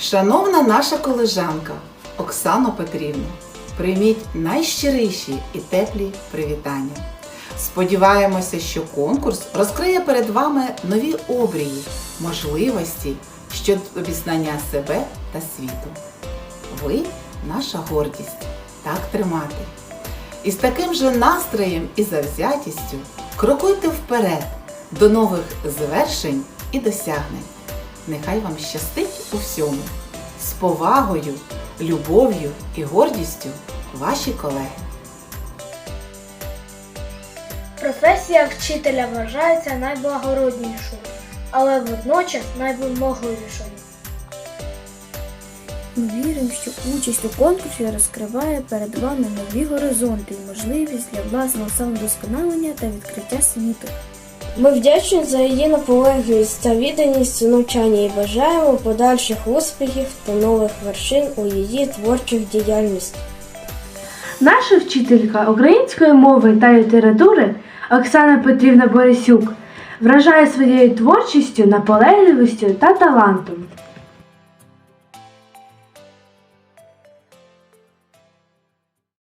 Шановна наша колежанка Оксано Петрівна, прийміть найщиріші і теплі привітання. Сподіваємося, що конкурс розкриє перед вами нові обрії, можливості щодо пізнання себе та світу. Ви наша гордість, так тримати. І з таким же настроєм і завзятістю крокуйте вперед до нових звершень і досягнень. Нехай вам щастить у всьому. З повагою, любов'ю і гордістю ваші колеги. Професія вчителя вважається найблагороднішою, але водночас найвимогливішою. Ми віримо, що участь у конкурсі розкриває перед вами нові горизонти і можливість для власного самовдосконалення та відкриття світу. Ми вдячні за її наполегливість та відданість у навчанні і бажаємо подальших успіхів та нових вершин у її творчих діяльності. Наша вчителька української мови та літератури Оксана Петрівна Борисюк вражає своєю творчістю, наполегливістю та талантом.